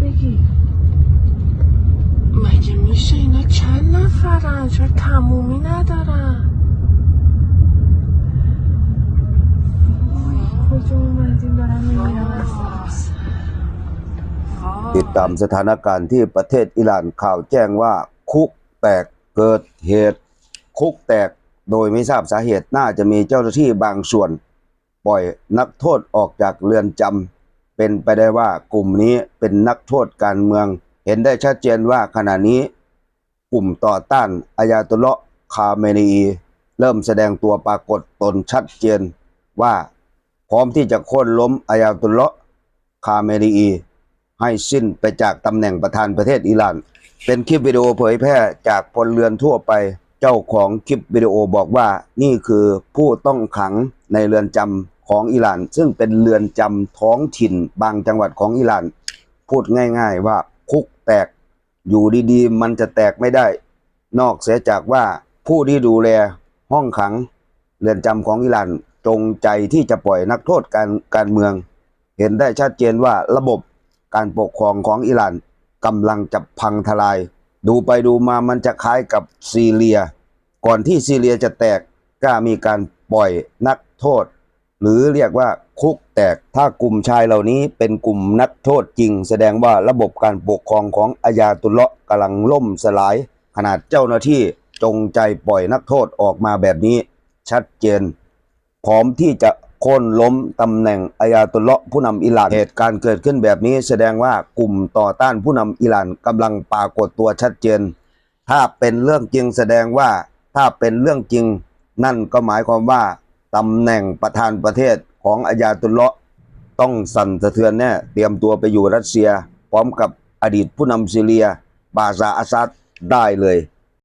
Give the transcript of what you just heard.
بگی مگه میشه اینا چند نفرن چرا تمومی ندارن وای، کجا اومدیم دارم میبینم از ติดตามสถานการณ์ที่ประเทศอิหร่านข่าวแจ้งว่าคุกแตกเกิดเหตุ คุกแตกโดยไม่ทราบสาเหตุน่าจะมีเจ้าหน้าที่บางส่วน ปล่อยนักโทษออกจากเรือนจำ เป็นไปได้ว่ากลุ่มนี้เป็นนักโทษการเมือง เห็นได้ชัดเจนว่าขณะนี้ กลุ่มต่อต้านอายาตุลเลาะคาเมนีเริ่มแสดงตัวปรากฏตนชัดเจนว่าพร้อมที่จะโค่นล้มอายาตุลเลาะคาเมนีให้สิ้นไปจากตำแหน่งประธานประเทศอิหร่าน เป็นคลิปวิดีโอเผยแพร่จากพลเรือนทั่วไป เจ้าของคลิปวิดีโอบอกว่านี่คือผู้ต้องขังในเรือนจำ ของอิหร่าน ซึ่งเป็นเรือนจำท้องถิ่นบางจังหวัดของอิหร่าน พูดง่าย ๆ ว่าคุกแตกอยู่ดีๆ มันจะแตกไม่ได้ นอกเสียจากว่าผู้ที่ดูแลห้องขังเรือนจำของอิหร่านจงใจที่จะปล่อยนักโทษการการเมือง เห็นได้ชัดเจนว่าระบบการปกครองของอิหร่านกำลังจะพังทลาย ดูไปดูมามันจะคล้ายกับซีเรีย ก่อนที่ซีเรียจะแตกก็มีการปล่อยนักโทษ หรือเรียกว่าคุกแตก ถ้ากลุ่มชายเหล่านี้เป็นกลุ่มนักโทษจริง แสดงว่าระบบการปกครองของอายาตุลเลาะกำลังล่มสลาย ขนาดเจ้าหน้าที่จงใจปล่อยนักโทษออกมาแบบนี้ ชัดเจน พร้อมที่จะโค่นล้มตำแหน่งอายาตุลเลาะผู้นำอิหร่านเหตุการณ์เกิดขึ้นแบบนี้แสดงว่ากลุ่มต่อต้านผู้นำอิหร่านกำลังปรากฏตัวชัดเจน ถ้าเป็นเรื่องจริงแสดงว่าถ้าเป็นเรื่องจริง นั่นก็หมายความว่า ตำแหน่งประธานประเทศของอาญาตุลเลาะต้องสั่นสะเทือนแน่เตรียมตัวไปอยู่รัสเซีย พร้อมกับอดีตผู้นำซีเรีย บาซาอาซัดได้เลย